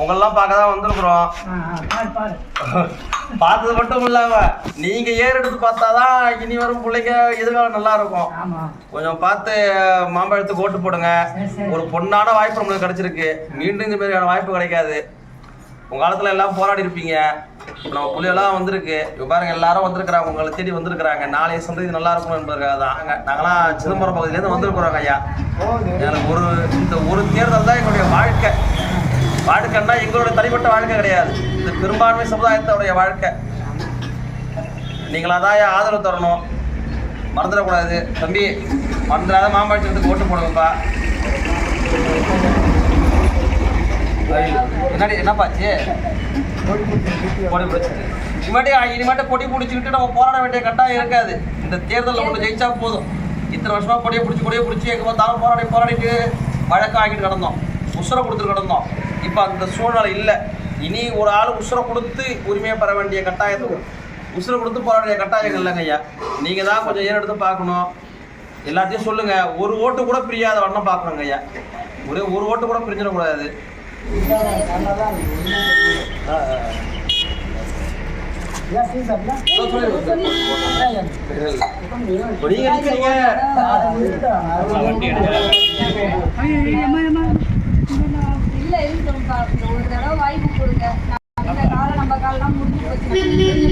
உங்களெல்லாம் பார்க்க தான் வந்திருக்கிறோம் பார்த்தது மட்டும் இல்லாம நீங்க ஏர் எடுத்து பார்த்தாதான் இனி வரும் பிள்ளைங்க எதிர்காலம் நல்லா இருக்கும். கொஞ்சம் பார்த்து மாம்பழத்துக்கு ஓட்டு போடுங்க. ஒரு பொண்ணான வாய்ப்பு நம்மளுக்கு கிடைச்சிருக்கு. மீண்டும் இந்த மாதிரியான வாய்ப்பு கிடைக்காது. உங்க காலத்துல எல்லாம் போராடி இருப்பீங்க. இப்ப நம்ம புள்ளையெல்லாம் வந்திருக்கு. பாருங்க எல்லாரும் வந்திருக்கிறாங்க. உங்களை தேடி வந்திருக்கிறாங்க. நாளைய சந்ததி நல்லா இருக்கும் என்பதற்காக தான். நாங்க- நாங்கெல்லாம் சிதம்பரம் பகுதியிலேருந்து வந்திருக்கிறோம் ஐயா. எனக்கு ஒரு இந்த ஒரு தேர்தல் தான் எங்களுடைய வாழ்க்கை. வாழ்க்கைன்னா எங்களுடைய தனிப்பட்ட வாழ்க்கை கிடையாது. இது பெரும்பான்மை சமுதாயத்தோடைய வாழ்க்கை. நீங்களாக அதான் ஆதரவு தரணும். மறந்துடக்கூடாது. தம்பி மறந்துடாத மாம்பழத்துக்கு ஓட்டு போடுங்கப்பா. என்னடி என்னப்பாச்சு கொடி பிடிச்சிட்டு இனிமேட்டு இனிமேட்டு கொடி பிடிச்சிக்கிட்டு நம்ம போராட வேண்டிய கட்டாயம் இருக்காது. இந்த தேர்தலில் ஒன்று ஜெயிச்சா போதும். இத்தனை வருஷமாக பொடியை பிடிச்சி கொடியை பிடிச்சி எங்கே பார்த்தாலும் போராடி போராடிட்டு வழக்கம் ஆகிட்டு கிடந்தோம். உசுரை கொடுத்துட்டு கிடந்தோம். இப்போ அந்த சூழ்நிலை இல்லை இனி ஒரு ஆள் உசுரை கொடுத்து உரிமையை பெற வேண்டிய கட்டாயத்துக்கு உசுரை கொடுத்து போற வேண்டிய கட்டாயம் இல்லைங்க ஐயா நீங்கள் தான் கொஞ்சம் ஏறெடுத்து பார்க்கணும் எல்லாத்தையும் சொல்லுங்க ஒரு ஓட்டு கூட பிரியாத வண்ணம் பார்க்கணுங்க ஐயா ஒரே ஒரு ஓட்டு கூட பிரிஞ்சிடக்கூடாது நீங்க நிக்கிறீங்க ஐயோ,